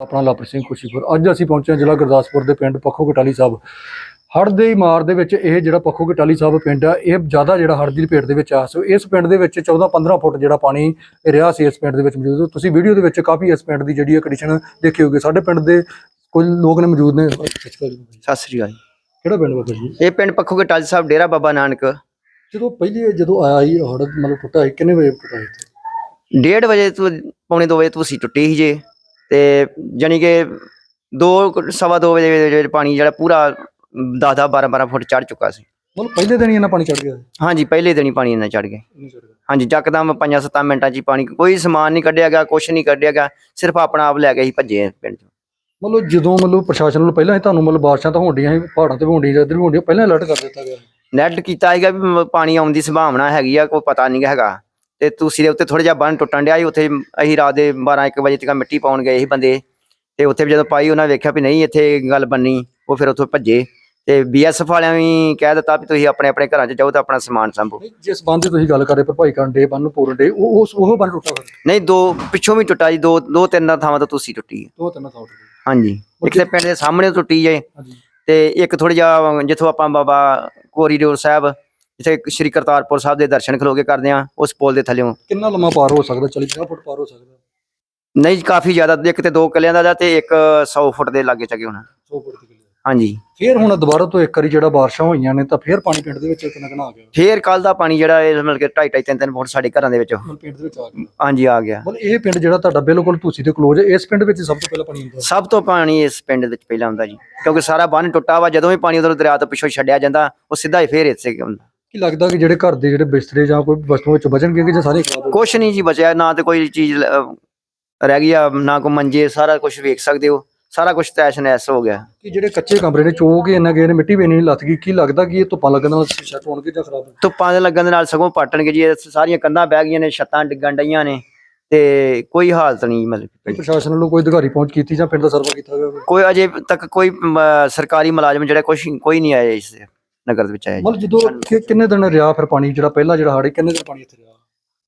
ਆਪਣਾ ਲਵਪ੍ਰੀਤ ਸਿੰਘ ਖੁਸ਼ੀਪੁਰ। ਅੱਜ ਅਸੀਂ ਪਹੁੰਚੇ ਹਾਂ ਜ਼ਿਲ੍ਹਾ ਗੁਰਦਾਸਪੁਰ ਦੇ ਪਿੰਡ ਪੱਖੋ ਕਟਾਲੀ ਸਾਹਿਬ। ਹੜ੍ਹ ਦੇ ਮਾਰ ਦੇ ਵਿੱਚ ਇਹ ਜਿਹੜਾ ਪੱਖੋ ਕਟਾਲੀ ਸਾਹਿਬ ਪਿੰਡ ਆ ਇਹ ਜ਼ਿਆਦਾ ਜਿਹੜਾ ਹੜ੍ਹ ਦੀ ਲਪੇਟ ਦੇ ਵਿੱਚ ਆ। ਸੋ ਇਸ ਪਿੰਡ ਦੇ ਵਿੱਚ 14-15 ਫੁੱਟ ਜਿਹੜਾ ਪਾਣੀ ਰਿਹਾ ਸੀ ਇਸ ਪਿੰਡ ਦੇ ਵਿੱਚ ਮੌਜੂਦ। ਤੁਸੀਂ ਵੀਡੀਓ ਦੇ ਵਿੱਚ ਕਾਫੀ ਇਸ ਪਿੰਡ ਦੀ ਜਿਹੜੀ ਕੰਡੀਸ਼ਨ ਦੇਖੀ ਹੋਗੀ ਸਾਡੇ ਪਿੰਡ ਦੇ ਕੁਝ ਲੋਕ ਨੇ ਮੌਜੂਦ ਨੇ। ਸਤਿ ਸ੍ਰੀ ਅਕਾਲ ਜੀ। ਕਿਹੜਾ ਪਿੰਡ ਬਾਬਾ ਜੀ? ਇਹ ਪਿੰਡ ਪੱਖੋ ਟਾਲੀ ਸਾਹਿਬ ਡੇਰਾ ਬਾਬਾ ਨਾਨਕ। ਜਦੋਂ ਪਹਿਲੀ ਜਦੋਂ ਆਇਆ ਸੀ ਹੜ੍ਹ ਮਤਲਬ ਟੁੱਟਾ ਸੀ ਕਿੰਨੇ ਵਜੇ ਟੁੱਟਾ ਸੀ ਵਜੇ ਤੋਂ ਪੌਣੇ 2 ਵਜੇ ਤੁਸੀਂ ਟੁੱਟੀ ਸੀ ਜੇ। ਤੇ ਜਾਨੀ ਕਿ 2 ਸਵਾ 2 ਵਜੇ ਦੇ ਵਿੱਚ ਪਾਣੀ ਜਿਹੜਾ ਪੂਰਾ 10 10 12 12 ਫੁੱਟ ਚੜ ਚੁੱਕਾ ਸੀ। ਮਤਲਬ ਪਹਿਲੇ ਦਿਨ ਹੀ ਇਹਨਾਂ ਪਾਣੀ ਚੜ ਗਿਆ ਹਾਂਜੀ ਪਹਿਲੇ ਦਿਨ ਹੀ ਪਾਣੀ ਇੰਨਾ ਚੜ ਗਿਆ। ਹਾਂਜੀ ਜੱਕਦਮ 5-7 ਮਿੰਟਾਂ 'ਚ ਹੀ ਪਾਣੀ ਕੋਈ ਸਮਾਨ ਨਹੀਂ ਕੱਢਿਆ ਗਿਆ ਕੁਛ ਨਹੀਂ ਕੱਢਿਆ ਗਿਆ ਸਿਰਫ ਆਪਣਾ ਆਪ ਲੈ ਕੇ ਹੀ ਭੱਜੇ ਪਿੰਡ 'ਚ। ਮਤਲਬ ਜਦੋਂ ਮਤਲਬ ਪ੍ਰਸ਼ਾਸਨ ਵੱਲੋਂ ਪਹਿਲਾਂ ਹੀ ਤੁਹਾਨੂੰ ਮਤਲਬ ਬਾਰਿਸ਼ਾਂ ਤਾਂ ਹੋਣਡੀਆਂ ਸੀ ਪਹਾੜਾਂ ਤੇ ਹੋਣਡੀਆਂ ਇੱਧਰ ਵੀ ਹੋਣਡੀਆਂ ਪਹਿਲਾਂ ਅਲਰਟ ਕਰ ਦਿੱਤਾ ਗਿਆ ਨੈਟ ਕੀਤਾ ਹੈਗਾ ਵੀ ਪਾਣੀ ਆਉਣ ਦੀ ਸੰਭਾਵਨਾ ਹੈਗੀ ਆ ਕੋਈ ਪਤਾ ਨਹੀਂ ਹੈਗਾ। ਤੇ ਤੁਸੀਂ ਦੇ ਉੱਤੇ ਥੋੜਾ ਜਿਹਾ ਬੰਨ ਟੁੱਟਣ ਡਿਆ ਸੀ ਉੱਥੇ ਅਸੀਂ ਰਾਤ ਦੇ 12 1 ਵਜੇ ਤੱਕ ਮਿੱਟੀ ਪਾਉਣ ਗਏ ਸੀ ਬੰਦੇ। ਤੇ ਉੱਥੇ ਵੀ ਜਦੋਂ ਪਾਈ ਉਹਨਾਂ ਵੇਖਿਆ ਵੀ ਨਹੀਂ ਇੱਥੇ ਗੱਲ ਬੰਨੀ ਉਹ ਫਿਰ ਉੱਥੋਂ ਭੱਜੇ। ਤੇ ਬੀਐਸਐਫ ਵਾਲਿਆਂ ਵੀ ਕਹਿ ਦਿੱਤਾ ਵੀ ਤੁਸੀਂ ਆਪਣੇ ਆਪਣੇ ਘਰਾਂ 'ਚ ਜਾਓ ਤਾਂ ਆਪਣਾ ਸਮਾਨ ਸੰਭੋ। ਨਹੀਂ, ਜਿਸ ਬੰਦ ਦੀ ਤੁਸੀਂ ਗੱਲ ਕਰ ਰਹੇ ਭਰਪਾਈ ਕਰਨ ਦੇ ਬੰਨ ਪੂਰਨ ਦੇ ਉਹ ਉਸ ਉਹ ਬੰਨ ਟੁੱਟਾ ਫਿਰ? ਨਹੀਂ ਦੋ ਪਿੱਛੋਂ ਵੀ ਟੁੱਟਾ ਜੀ ਦੋ ਦੋ ਤਿੰਨ ਥਾਵਾਂ ਤੋਂ ਤੁਸੀਂ ਟੁੱਟੀ ਹੈ। ਦੋ ਤਿੰਨ ਥਾਂ ਟੁੱਟੇ। ਹਾਂਜੀ ਇੱਕ ਤੇ ਪਿੰਡ ਦੇ ਸਾਹਮਣੇ ਟੁੱਟੀ ਜੇ ਹਾਂਜੀ। ਤੇ ਇੱਕ ਥੋੜਾ ਜਿਹਾ ਜਿੱਥੋਂ ਆਪਾਂ ਬਾਬਾ ਕੋਰੀਡੋਰ ਸਾਹਿਬ ਜਿੱਥੇ ਸ਼੍ਰੀ ਕਰਤਾਰਪੁਰ ਸਾਹਿਬ ਦੇ ਦਰਸ਼ਨ ਖਲੋ ਕੇ ਕਰਦੇ ਆ ਉਸ ਪੁਲ ਦੇ ਥੱਲੇੋਂ ਕਿੰਨਾ ਲੰਮਾ ਪਾਰ ਹੋ ਸਕਦਾ? 40 50 ਫੁੱਟ ਪਾਰ ਹੋ ਸਕਦਾ? ਨਹੀਂ ਕਾਫੀ ਜ਼ਿਆਦਾ ਇੱਕ ਤੇ ਦੋ ਕਿੱਲਿਆਂ ਦਾ ਦਾ ਤੇ ਇੱਕ 100 ਫੁੱਟ ਦੇ ਲਾਗੇ ਚੱਗੇ ਹੋਣਾ। 100 ਫੁੱਟ ਦੀ ਹਾਂਜੀ। ਫਿਰ ਹੁਣ ਦੁਬਾਰਾ ਤੋਂ ਇੱਕ ਵਾਰੀ ਜਿਹੜਾ ਬਾਰਿਸ਼ਾਂ ਹੋਈਆਂ ਨੇ ਤਾਂ ਫਿਰ ਪਾਣੀ ਪਿੰਡ ਦੇ ਵਿੱਚ ਕਿੰਨਾ ਕਿੰਨਾ ਆ ਗਿਆ। ਫੇਰ ਕੱਲ ਦਾ ਪਾਣੀ ਜਿਹੜਾ ਇਹ ਮਤਲਬ ਕਿ 2.5 3 3 ਫੁੱਟ ਸਾਡੇ ਘਰਾਂ ਦੇ ਵਿੱਚ। ਪਿੰਡ ਦੇ ਵਿੱਚ ਆ ਗਿਆ। ਹਾਂਜੀ ਆ ਗਿਆ। ਮਤਲਬ ਇਹ ਪਿੰਡ ਜਿਹੜਾ ਤੁਹਾਡਾ ਬਿਲਕੁਲ ਤੁਸੀਂ ਤੇ ਕਲੋਜ਼ ਹੈ ਇਸ ਪਿੰਡ ਵਿੱਚ ਸਭ ਤੋਂ ਪਹਿਲਾਂ ਪਾਣੀ ਹੁੰਦਾ ਸਭ ਤੋਂ ਪਾਣੀ ਇਸ ਪਿੰਡ ਵਿੱਚ ਪਹਿਲਾਂ ਆਉਂਦਾ ਜੀ ਕਿਉਂਕਿ ਸਾਰਾ ਬੰਨ ਟੁੱਟਾ ਵਾ ਜਦੋਂ ਵੀ ਪਾਣੀ ਉਧਰ ਦਰਿਆ ਤੋਂ ਪਿੱਛੋਂ ਛੱਡਿਆ ਜਾਂਦਾ ਉਹ ਸਿੱਧਾ ਹੀ ਫੇਰ ਇੱਥੇ ਆਉਂਦਾ ਕੀ ਲੱਗਦਾ ਕਿ ਜਿਹੜੇ ਘਰ ਦੇ ਜਿਹੜੇ ਬਿਸਤਰੇ ਜਾਂ ਕੋਈ ਵਸਤੂਆਂ ਵਿੱਚ ਬਚਣਗੇ ਕਿ ਜਾਂ ਸਾਰੇ ਖਰਾਬ ਹੋ ਕੁਛ ਨਹੀਂ ਜੀ ਬਚਿਆ ਨਾ ਤੇ ਕੋਈ ਚੀਜ਼ ਅਹ, ਰਹਿ ਗਈ ਆ ਨਾ ਕੋਈ ਮੰਜੇ ਸਾਰਾ ਕੁਝ ਵੇਖ ਸਕਦੇ ਹੋ। ਸਾਰਾ ਕੁਝ ਤੈਸ਼ ਨੈਸ ਹੋ ਗਿਆ। ਕਿ ਜਿਹੜੇ ਕੱਚੇ ਕਮਰੇ ਨੇ ਚੋਕ ਇੰਨਾ ਗਏ ਨੇ ਮਿੱਟੀ ਵੀ ਨਹੀਂ ਲੱਥ ਗਈ ਕੀ ਲੱਗਦਾ ਕਿ ਇਹ ਧੁੱਪਾਂ ਲੱਗਣ ਨਾਲ ਸੈੱਟ ਹੋਣਗੇ ਜਾਂ ਖਰਾਬ ਧੁੱਪਾਂ ਦੇ ਲੱਗਣ ਦੇ ਨਾਲ ਸਗੋਂ ਪਾਟਣਗੇ ਜੀ ਇਹ ਸਾਰੀਆਂ ਕੰਧਾਂ ਬਹਿ ਗਈਆਂ ਨੇ ਛੱਤਾਂ ਡਿੱਗਣ ਡਈਆਂ ਨੇ ਤੇ ਕੋਈ ਹਾਲਤ ਨਹੀਂ ਮਤਲਬ ਕਿ। ਪਿੰਡ 'ਚ। ਪ੍ਰਸ਼ਾਸਨ ਵੱਲੋਂ ਕੋਈ ਅਧਿਕਾਰੀ ਪਹੁੰਚ ਕੀਤੀ ਜਾਂ ਪਿੰਡ ਦਾ ਸਰਵੇ ਕੀਤਾ ਗਿਆ ਹੋਵੇ? ਕੋਈ ਅਜੇ ਤੱਕ ਕੋਈ ਸਰਕਾਰੀ ਮੁਲਾਜ਼ਮ ਜਿਹੜਾ ਕੁਛ ਕੋਈ ਨਹੀਂ ਆਇਆ ਇਸ ਨਗਰ ਦੇ ਵਿੱਚ ਆਇਆ ਜੀ। ਮਤਲਬ ਜਦੋਂ ਕਿ- ਕਿੰਨੇ ਦਿਨ ਰਿਹਾ ਫਿਰ ਪਾਣੀ ਜਿਹੜਾ ਪਹਿਲਾ ਜਿਹੜਾ ਹੜ੍ਹ ਕਿੰਨੇ ਦਿਨ ਪਾਣੀ ਇੱਥੇ ਰਿਹਾ?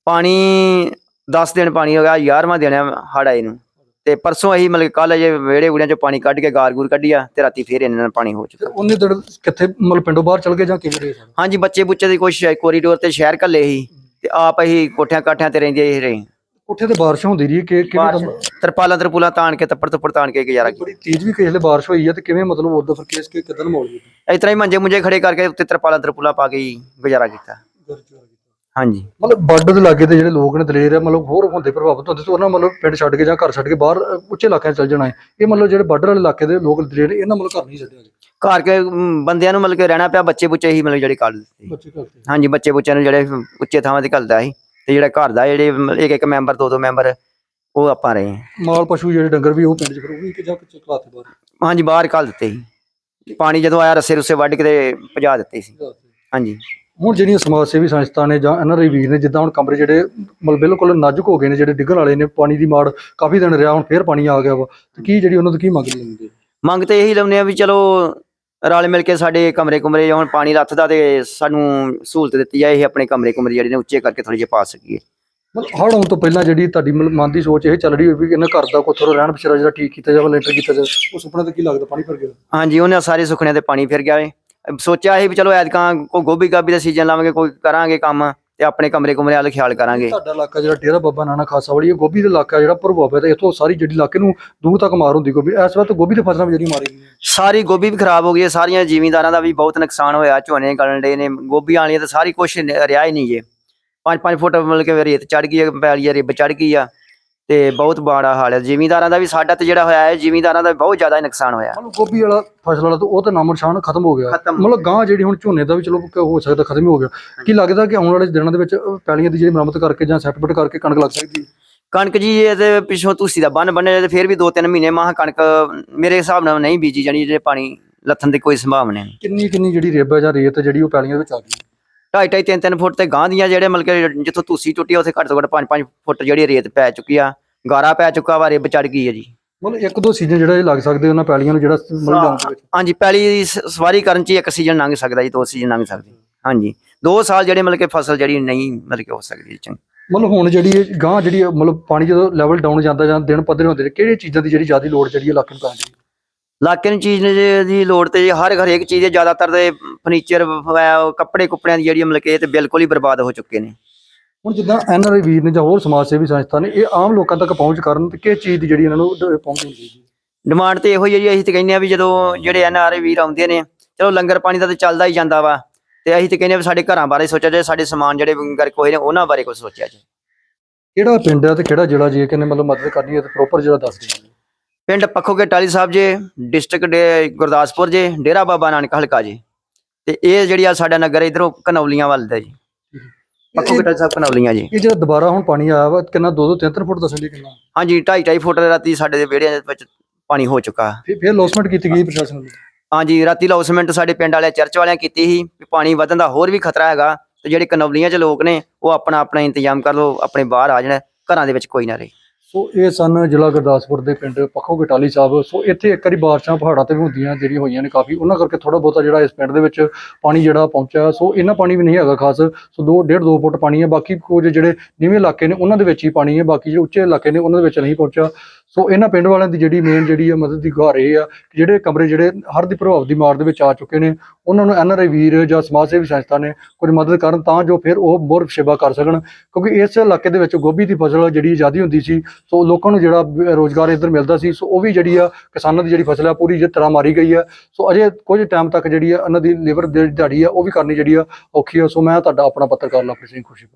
ਪਾਣੀ 10 ਦਿਨ ਪਾਣੀ ਹੋ ਗਿਆ 11ਵਾਂ ਦਿਨ ਹੜ ਆਏ ਨੂੰ। ਤੇ ਪਰਸੋਂ ਅਸੀਂ ਮਤਲਬ ਕੱਲ ਅਜੇ ਵਿਹੜੇ ਵੁੜਿਆਂ ਚੋਂ ਪਾਣੀ ਕੱਢ ਕੇ ਗਾਰ ਗੂਰ ਕੱਢਿਆ ਤੇ ਰਾਤੀ ਫੇਰ ਇਹਨਾਂ ਨਾਲ ਪਾਣੀ ਹੋ ਫਿਰ ਚੁੱਕਾ। ਉਹਨੇ ਦਿਨ ਕਿੱਥੇ ਮਤਲਬ ਪਿੰਡੋਂ ਬਾਹਰ ਚਲ ਗਏ ਜਾਂ ਕਿਵੇਂ ਰਹੇ ਹਾਂਜੀ ਬੱਚੇ ਬੁੱਚੇ ਦੀ ਕੋਸ਼ਿਸ਼ ਹੈ ਕੋਰੀਡੋਰ ਤੇ ਸ਼ਹਿਰ ਕੱਲੇ ਸੀ ਤੇ ਆਪ ਅਸੀਂ ਕੋਠਿਆਂ ਕਾਠਿਆਂ ਤੇ ਰਹਿੰਦੇ ਹੀ ਰਹੇ। ਉੱਥੇ ਤੇ ਬਾਰਿਸ਼ ਹੁੰਦੀ ਰਹੀ ਕਿ ਕਿਵੇਂ ਬਾਰਿਸ਼- ਤਰਪਾਲਾਂ ਤਰਪੂਲਾਂ ਤਾਣ ਕੇ ਤੱਪੜ ਤੱਪੜ ਤਾਣ ਕੇ ਗੁਜ਼ਾਰਾ ਕੀਤਾ ਬੜੀ ਤੇਜ਼ ਵੀ ਕਿਸੇ ਵੇਲੇ ਬਾਰਿਸ਼ ਹੋਈ ਹੈ ਤੇ ਕਿਵੇਂ ਮਤਲਬ ਉਦੋਂ ਫਿਰ ਕੇਸ ਕਿ ਕਿਦਾਂ ਮਾਹੌਲ ਸੀ ਇਸ ਤਰ੍ਹਾਂ ਹੀ ਮੰਜੇ ਮੁੰਜੇ ਖੜੇ ਕਰਕੇ ਉੱਤੇ ਤਰਪਾਲਾਂ ਤਰਪੂਲਾਂ ਪਾ ਕੇ ਹੀ ਗੁਜ਼ਾਰਾ ਕੀਤਾ। ਹਾਂਜੀ। ਮਤਲਬ ਬਾਰਡਰ ਦੇ ਲਾਗੇ ਦੇ ਜਿਹੜੇ ਲੋਕ ਨੇ ਦਲੇਰ ਹੈ ਮਤਲਬ ਹੋਰ ਹੁੰਦੇ ਪ੍ਰਭਾਵਿਤ ਹੁੰਦੇ ਤੇ ਉਹਨਾਂ ਮਤਲਬ ਪਿੰਡ ਛੱਡ ਕੇ ਜਾਂ ਘਰ ਛੱਡ ਕੇ ਬਾਹਰ ਅ, ਉੱਚੇ ਇਲਾਕਿਆਂ 'ਚ ਚੱਲ ਜਾਣਾ ਹੈ। ਇਹ ਮਤਲਬ ਜਿਹੜੇ ਬਾਰਡਰ ਵਾਲੇ ਇਲਾਕੇ ਦੇ ਲੋਕ ਦਲੇਰ ਇਹਨਾਂ ਮਤਲਬ ਘਰ ਨਹੀਂ ਛੱਡਿਆ ਗਿਆ ਘਰ ਕੇ ਮ, ਬੰਦਿਆਂ ਨੂੰ ਮਤਲਬ ਕਿ ਰਹਿਣਾ ਪਿਆ ਬੱਚੇ ਬੁੱਚੇ ਹੀ ਮਤਲਬ ਜਿਹੜੇ ਕੱਢ ਦਿੱਤੇ ਬੱਚੇ ਘਰ ਤੇ ਹਾਂਜੀ ਬੱਚੇ ਬੁੱਚਿਆਂ ਨੂੰ ਜਿਹੜੇ ਉੱਚੇ ਥਾਵਾਂ ਤੇ ਘੱਲਦਾ ਸੀ। ਤੇ ਜਿਹੜਾ ਘਰ ਦਾ ਜਿਹੜੇ ਇੱਕ ਇੱਕ ਮੈਂਬਰ ਦੋ ਦੋ ਮੈਂਬਰ ਉਹ ਆਪਾਂ ਰਹੇ ਹਾਂ। ਮਾਲ ਪਸ਼ੂ ਜਿਹੜੇ ਡੰਗਰ ਵੀ ਉਹ ਪਿੰਡ 'ਚ ਵੀ ਕਿ ਜਾਂ ਕਿੱਥੇ ਘਲਾਤੇ ਬਾਹਰ? ਹਾਂਜੀ ਬਾਹਰ ਘੱਲ ਦਿੱਤੇ ਸੀ। ਪਾਣੀ ਜਦੋਂ ਆਇਆ ਰਸੇ ਰੁੱਸੇ ਵੱਢ ਕੇ ਤੇ ਭਜਾ ਦਿੱਤੇ ਸੀ। ਹਾਂਜੀ। ਹੁਣ ਜਿਹੜੀਆਂ ਸਮਾਜ ਸੇਵੀ ਸੰਸਥਾ ਨੇ ਜਾਂ ਐਨਆਰਆਈ ਵੀਰ ਨੇ ਜਿੱਦਾਂ ਹੁਣ ਕਮਰੇ ਜਿਹੜੇ ਮਤਲਬ ਬਿਲਕੁਲ ਨਾਜ਼ੁਕ ਹੋ ਗਏ ਨੇ ਜਿਹੜੇ ਡਿੱਗਣ ਵਾਲੇ ਨੇ ਪਾਣੀ ਦੀ ਮਾਰ ਕਾਫੀ ਦਿਨ ਰਿਹਾ ਹੁਣ ਫੇਰ ਪਾਣੀ ਆ ਗਿਆ ਵਾ। ਤੇ ਕੀ ਜਿਹੜੀ ਉਹਨਾਂ ਤੋਂ ਕੀ ਮੰਗ ਲੈਂਦੇ? ਮੰਗ ਤੇ ਇਹੀ ਲਾਉਂਦੇ ਆ ਵੀ ਚਲੋ ਰਲ ਮਿਲ ਕੇ ਸਾਡੇ ਕਮਰੇ ਕੁਮਰੇ ਹੁਣ ਪਾਣੀ ਲੱਥਦਾ ਤੇ ਸਾਨੂੰ ਸਹੂਲਤ ਦਿੱਤੀ ਜਾਏ ਇਹ ਆਪਣੇ ਕਮਰੇ ਕੁਮਰੇ ਜਿਹੜੇ ਨੇ ਉੱਚੇ ਕਰਕੇ ਥੋੜੇ ਜਿਹਾ ਪਾ ਸਕੀਏ। ਮਤਲਬ ਆਉਣ ਤੋਂ ਪਹਿਲਾਂ ਜਿਹੜੀ ਤੁਹਾਡੀ ਮਨ ਦੀ ਸੋਚ ਇਹ ਚੱਲ ਰਹੀ ਹੋਈ ਵੀ ਇਹਨਾਂ ਘਰ ਦਾ ਕੋਥਰੋ ਰਹਿਣ ਬਸੇਰਾ ਜਿਹੜਾ ਠੀਕ ਕੀਤਾ ਜਾਵੇ ਲੈਂਟਰ ਕੀਤਾ ਜਾਵੇ ਉਹ ਸੁਪਨਾ ਤੇ ਕੀ ਲੱਗਦਾ ਪਾਣੀ ਭਰ ਗਿਆ? ਹਾਂਜੀ ਉਹਨਾਂ ਸਾਰੇ ਸੁਖਨਿਆਂ ਤੇ ਪਾਣੀ ਫਿਰ ਗਿਆ ਏ ਸੋਚਿਆ ਇਹ ਵੀ ਚਲੋ ਐਤਕਾਂ ਕੋਈ ਗੋਭੀ ਗਾਭੀ ਦਾ ਸੀਜ਼ਨ ਲਾਵਾਂਗੇ ਕੋਈ ਕਰਾਂਗੇ ਕੰਮ। ਤੇ ਆਪਣੇ ਕਮਰੇ ਕੁਮਰੇ ਵਾਲ ਖਿਆਲ ਕਰਾਂਗੇ। ਤੁਹਾਡਾ ਇਲਾਕਾ ਜਿਹੜਾ ਡੇਰਾ ਬਾਬਾ ਨਾਨਾ ਖਾਸਾ ਵਾਲੀ ਇਹ ਗੋਭੀ ਦਾ ਇਲਾਕਾ ਜਿਹੜਾ ਪ੍ਰਭਾਵਿਤ ਹੈ ਇੱਥੋਂ ਸਾਰੀ ਜਿਹੜੀ ਇਲਾਕੇ ਨੂੰ ਦੂਰ ਤੱਕ ਮਾਰ ਹੁੰਦੀ ਗੋਭੀ। ਇਸ ਵਕਤ ਗੋਭੀ ਦੇ ਫਸਲਾਂ ਵੀ ਜਿਹੜੀਆਂ ਮਾਰੀ ਗਈਆਂ। ਸਾਰੀ ਗੋਭੀ ਵੀ ਖਰਾਬ ਹੋ ਗਈ ਹੈ ਸਾਰੀਆਂ ਜ਼ਿਮੀਂਦਾਰਾਂ ਦਾ ਵੀ ਬਹੁਤ ਨੁਕਸਾਨ ਹੋਇਆ ਝੋਨੇ ਗਲਣ ਡੇ ਨੇ ਗੋਭੀ ਵਾਲੀਆਂ ਤਾਂ ਸਾਰੀ ਕੁਛ ਰਿਹਾ ਹੀ ਨਹੀਂ ਜੇ। 5-5 ਫੁੱਟ ਮਤਲਬ ਕਿ ਰੇਤ ਚੜ ਗਈ ਹੈ ਪੈਲੀ ਰਿਬ ਚੜ ਗਈ ਆ। ਤੇ ਬਹੁਤ ਬਾੜਾ ਹਾਲ ਹੈ। ਜ਼ਿਮੀਂਦਾਰਾਂ ਦਾ ਵੀ ਸਾਡਾ ਤੇ ਜਿਹੜਾ ਹੋਇਆ ਹੈ ਜ਼ਿਮੀਂਦਾਰਾਂ ਦਾ ਬਹੁਤ ਜ਼ਿਆਦਾ ਨੁਕਸਾਨ ਹੋਇਆ। ਮਤਲਬ ਗੋਭੀ ਵਾਲਾ ਫਸਲ ਵਾਲਾ ਤਾਂ ਉਹ ਤਾਂ ਨਾਮੋ ਨਿਸ਼ਾਨ ਖਤਮ ਹੋ ਗਿਆ। ਖਤਮ। ਮਤਲਬ ਗਾਂ ਜਿਹੜੀ ਹੁਣ ਝੋਨੇ ਦਾ ਵੀ ਚਲੋ ਹੋ ਸਕਦਾ ਖਤਮ ਹੀ ਹੋ ਗਿਆ। ਕੀ ਲੱਗਦਾ ਕਿ ਆਉਣ ਵਾਲੇ ਦਿਨਾਂ ਦੇ ਵਿੱਚ ਪੈਲੀਆਂ ਦੀ ਜਿਹੜੀ ਮੁਰੰਮਤ ਕਰਕੇ ਜਾਂ ਸੈਟਲਮੈਂਟ ਕਰਕੇ ਕਣਕ ਲੱਗ ਸਕਦੀ ਹੈ? ਕਣਕ ਜੀ ਇਹਦੇ ਪਿੱਛੋਂ ਤੁਸੀਂ ਦਾ ਬੰਨ ਬੰਨੇ ਤੇ ਫਿਰ ਵੀ 2-3 ਮਹੀਨੇ ਮਾਹ ਕਣਕ ਮੇਰੇ ਹਿਸਾਬ ਨਾਲ ਨਹੀਂ ਬੀਜੀ ਜਾਣੀ ਜਿਹੜੇ ਪਾਣੀ ਲੱਥਣ ਦੀ ਕੋਈ ਸੰਭਾਵਨਾ ਨਹੀਂ। ਕਿੰਨੀ ਕਿੰਨੀ ਜਿਹੜੀ ਰੇਬ ਹੈ ਜਾਂ ਰੇਤ ਜਿਹੜੀ ਉਹ ਪੈਲੀਆਂ ਦੇ ਵਿੱਚ ਆ ਗਈ ਢਾਈ ਢਾਈ ਤਿੰਨ ਤਿੰਨ ਫੁੱਟ ਤੇ ਗਾਂ ਦੀਆਂ ਜਿਹੜੇ ਮਤਲਬ ਜਿੱਥੋਂ ਤੁਸੀਂ ਟੁੱਟੀ ਉੱਥੇ ਘੱਟ ਤੋਂ ਘੱਟ 5-5 ਫੁੱਟ ਜਿਹੜੀ ਰੇਤ ਪੈ ਚੁੱਕੀ ਆ ਗਾਰਾ ਪੈ ਚੁੱਕਾ ਵਾ ਰਿਬ ਚੜ ਗਈ ਹੈ ਜੀ। ਮਤਲਬ ਇੱਕ ਦੋ ਸੀਜ਼ਨ ਜਿਹੜਾ ਇਹ ਲੱਗ ਸਕਦੇ ਉਹਨਾਂ ਪੈਲੀਆਂ ਨੂੰ ਜਿਹੜਾ ਮਤਲਬ ਦੇ ਵਿੱਚ। ਹਾਂਜੀ ਪਹਿਲੀ ਦੀ ਸਵਾਰੀ ਕਰਨ ਚ ਇੱਕ ਸੀਜ਼ਨ ਲੰਘ ਸਕਦਾ ਜੀ ਦੋ ਸੀਜ਼ਨ ਲੰਘ ਸਕਦੇ। ਹਾਂਜੀ ਦੋ ਸਾਲ ਜਿਹੜੇ ਮਤਲਬ ਕਿ ਫਸਲ ਜਿਹੜੀ ਨਹੀਂ ਮਤਲਬ ਕਿ ਹੋ ਸਕਦੀ ਚੰਗੀ। ਮਤਲਬ ਹੁਣ ਜਿਹੜੀ ਗਾਂ ਜਿਹੜੀ ਮਤਲਬ ਪਾਣੀ ਜਦੋਂ ਲੈਵਲ ਡਾਊਨ ਜਾਂਦਾ ਜਾਂ ਦਿਨ ਪੱਧਰੇ ਹੁੰਦੇ ਨੇ ਕਿਹੜੀਆਂ ਚੀਜ਼ਾਂ ਦੀ ਜਿਹੜੀ ਜ਼ਿਆਦਾ ਲੋੜ ਜਿਹੜੀ ਇਲਾਕੇ ਨੂੰ ਪੈਂਦੀ? ਨੂੰ ਚੀਜ਼ ਨੇ ਦੀ ਲੋੜ ਤੇ ਹਰ ਹਰੇਕ ਚੀਜ਼ ਦੇ ਜ਼ਿਆਦਾਤਰ ਦੇ ਫਰਨੀਚਰ ਕੱਪੜੇ ਕੁੱਪੜਿਆਂ ਦੀ ਜਿਹੜੀ ਮਤਲਬ ਕਿ ਇਹ ਤੇ ਬਿਲਕੁਲ ਹੀ ਬਰਬਾਦ ਹੋ ਚੁੱਕੇ ਨੇ। ਹੁਣ ਜਿੱਦਾਂ ਐਨਆਰਆਈ ਵੀਰ ਨੇ ਜਾਂ ਹੋਰ ਸਮਾਜ ਸੇਵੀ ਸੰਸਥਾ ਨੇ ਇਹ ਆਮ ਲੋਕਾਂ ਤੱਕ ਪਹੁੰਚ ਕਰਨ ਤੇ ਕਿਸ ਚੀਜ਼ ਦੀ ਜਿਹੜੀ ਇਹਨਾਂ ਨੂੰ ਪਹੁੰਚ ਹੁੰਦੀ ਹੈ? ਜੀ ਡਿਮਾਂਡ ਤੇ ਇਹੋ ਹੀ ਹੈ ਜੀ ਅਸੀਂ ਤੇ ਕਹਿੰਦੇ ਆ ਵੀ ਜਦੋਂ ਜਿਹੜੇ ਐਨਆਰਆਈ ਵੀਰ ਆਉਂਦੇ ਨੇ ਚਲੋ ਲੰਗਰ ਪਾਣੀ ਦਾ ਤੇ ਚੱਲਦਾ ਹੀ ਜਾਂਦਾ ਵਾ ਤੇ ਅਸੀਂ ਤੇ ਕਹਿੰਦੇ ਆ ਸਾਡੇ ਘਰਾਂ ਬਾਰੇ ਸੋਚਿਆ ਜਾਏ ਸਾਡੇ ਸਮਾਨ ਜਿਹੜੇ ਗਰ ਹੋਏ ਨੇ ਉਹਨਾਂ ਬਾਰੇ ਕੁਝ ਸੋਚਿਆ ਜਾਏ। ਕਿਹੜਾ ਪਿੰਡ ਹੈ ਤੇ ਕਿਹੜਾ ਜ਼ਿਲ੍ਹਾ ਜੇ ਕਿਨੇ ਮਤਲਬ ਮਦਦ ਕਰਨੀ ਹੈ ਤੇ ਪ੍ਰੋਪਰ ਜਿਹੜਾ ਦੱਸ ਦਿਓ। ਪਿੰਡ ਪੱਖੋਕੇ ਟਾਲੀ ਸਾਹਿਬ ਜੇ ਡਿਸਟ੍ਰਿਕਟ ਗੁਰਦਾਸਪੁਰ ਜੇ ਡੇਰਾ ਬਾਬਾ ਨਾਨਕ ਹਲਕਾ ਜੀ। ਤੇ ਇਹ ਜਿਹੜੀ ਆ ਸਾਡਾ ਨਗਰ ਇਧਰੋਂ ਕਨੌਲੀਆਂ ਵੱਲ ਦਾ ਜੀ। ਪੱਖੋਕੇ ਟਾਲੀ ਸਾਹਿਬ ਕਨੌਲੀਆਂ ਜੀ। ਇਹ ਜਿਹੜਾ ਦੁਬਾਰਾ ਹੁਣ ਪਾਣੀ ਆਇਆ ਵਾ ਕਿੰਨਾ 2 2 3 3 ਫੁੱਟ ਦੱਸਣ ਦੀ ਕਿੰਨਾ? ਹਾਂਜੀ 2.5 2.5 ਫੁੱਟ ਰਾਤੀ ਸਾਡੇ ਦੇ ਵਿਹੜਿਆਂ ਦੇ ਵਿੱਚ ਪਾਣੀ ਹੋ ਚੁੱਕਾ। ਫਿਰ ਲੌਸਮੈਂਟ ਕੀਤੀ ਗਈ ਪ੍ਰਸ਼ਾਸਨ ਵੱਲੋਂ ਹਾਂਜੀ ਰਾਤੀ ਲੌਸਮੈਂਟ ਸਾਡੇ ਪਿੰਡ ਵਾਲਿਆਂ ਚਰਚ ਵਾਲਿਆਂ ਕੀਤੀ ਸੀ ਵੀ ਪਾਣੀ ਵਧਣ ਦਾ ਹੋਰ ਵੀ ਖਤਰਾ ਹੈਗਾ ਤੇ ਜਿਹੜੇ ਕਨੌਲੀਆਂ 'ਚ ਲੋਕ ਨੇ ਉਹ ਆਪਣਾ ਆਪਣਾ ਇੰਤਜ਼ਾਮ ਕਰ ਲਓ ਆਪਣੇ ਬਾਹਰ ਆ ਜਾਣ ਘਰਾਂ ਦੇ ਵਿੱਚ ਕੋਈ ਨਾ ਰਹੇ। ਸੋ ਇਹ ਸਨ ਜ਼ਿਲ੍ਹਾ ਗੁਰਦਾਸਪੁਰ ਦੇ ਪਿੰਡ ਪੱਖੋ ਗਟਾਲੀ ਸਾਹਿਬ। ਸੋ ਇੱਥੇ ਇੱਕ ਵਾਰੀ ਬਾਰਿਸ਼ਾਂ ਪਹਾੜਾਂ ਤੇ ਵੀ ਹੁੰਦੀਆਂ, ਜਿਹੜੀਆਂ ਹੋਈਆਂ ਨੇ ਕਾਫੀ। ਉਹਨਾਂ ਕਰਕੇ ਥੋੜਾ ਬਹੁਤਾ ਜਿਹੜਾ ਇਸ ਪਿੰਡ ਦੇ ਵਿੱਚ ਪਾਣੀ ਜਿਹੜਾ ਪਹੁੰਚਿਆ। ਸੋ ਇੰਨਾ ਪਾਣੀ ਵੀ ਨਹੀਂ ਹੈਗਾ ਖਾਸ। ਸੋ 2 1.5 2 ਫੁੱਟ ਪਾਣੀ ਹੈ। ਬਾਕੀ ਕੁਝ ਜਿਹੜੇ ਨੀਵੇਂ ਇਲਾਕੇ ਨੇ, ਉਹਨਾਂ ਦੇ ਵਿੱਚ ਹੀ ਪਾਣੀ ਹੈ। ਬਾਕੀ ਜਿਹੜੇ ਉੱਚੇ ਇਲਾਕੇ ਨੇ, ਉਹਨਾਂ ਦੇ ਵਿੱਚ ਨਹੀਂ ਪਹੁੰਚਿਆ। ਸੋ ਇਹਨਾਂ ਪਿੰਡ ਵਾਲਿਆਂ ਦੀ ਜਿਹੜੀ ਮੇਨ ਜਿਹੜੀ ਆ ਮਦਦ ਦੀ ਗੁਹਾਰ ਇਹ ਆ ਕਿ ਜਿਹੜੇ ਕਮਰੇ ਜਿਹੜੇ ਹਰ ਦੀ ਪ੍ਰਭਾਵ ਦੀ ਮਾਰ ਦੇ ਵਿੱਚ ਆ ਚੁੱਕੇ ਨੇ, ਉਹਨਾਂ ਨੂੰ ਐੱਨ ਆਰ ਆਈ ਵੀਰ ਜਾਂ ਸਮਾਜ ਸੇਵੀ ਸੰਸਥਾ ਨੇ ਕੁਝ ਮਦਦ ਕਰਨ ਤਾਂ ਜੋ ਫਿਰ ਉਹ ਹੋਰ ਸੇਵਾ ਕਰ ਸਕਣ, ਕਿਉਂਕਿ ਇਸ ਇਲਾਕੇ ਦੇ ਵਿੱਚ ਗੋਭੀ ਦੀ ਫਸਲ ਜਿਹੜੀ ਜ਼ਿਆਦੀ ਹੁੰਦੀ ਸੀ, ਸੋ ਲੋਕਾਂ ਨੂੰ ਜਿਹੜਾ ਬ- ਰੋਜ਼ਗਾਰ ਇੱਧਰ ਮਿਲਦਾ ਸੀ, ਸੋ ਉਹ ਵੀ ਜਿਹੜੀ ਆ ਕਿਸਾਨਾਂ ਦੀ ਜਿਹੜੀ ਫਸਲ ਆ ਪੂਰੀ ਜਿਸ ਤਰ੍ਹਾਂ ਮਾਰੀ ਗਈ ਆ, ਸੋ ਅਜੇ ਕੁਝ ਟਾਈਮ ਤੱਕ ਜਿਹੜੀ ਆ ਇਹਨਾਂ ਦੀ ਲੇਬਰ ਦਿਹਾੜੀ ਆ ਉਹ ਵੀ ਕਰਨੀ ਜਿਹੜੀ ਆ ਔਖੀ ਆ, ਸੋ ਮੈਂ ਤੁਹਾਡਾ ਆਪਣਾ ਪੱਤਰਕਾਰ ਲਵਪ੍ਰੀਤ ਸਿੰਘ ਖੁਸ਼ੀ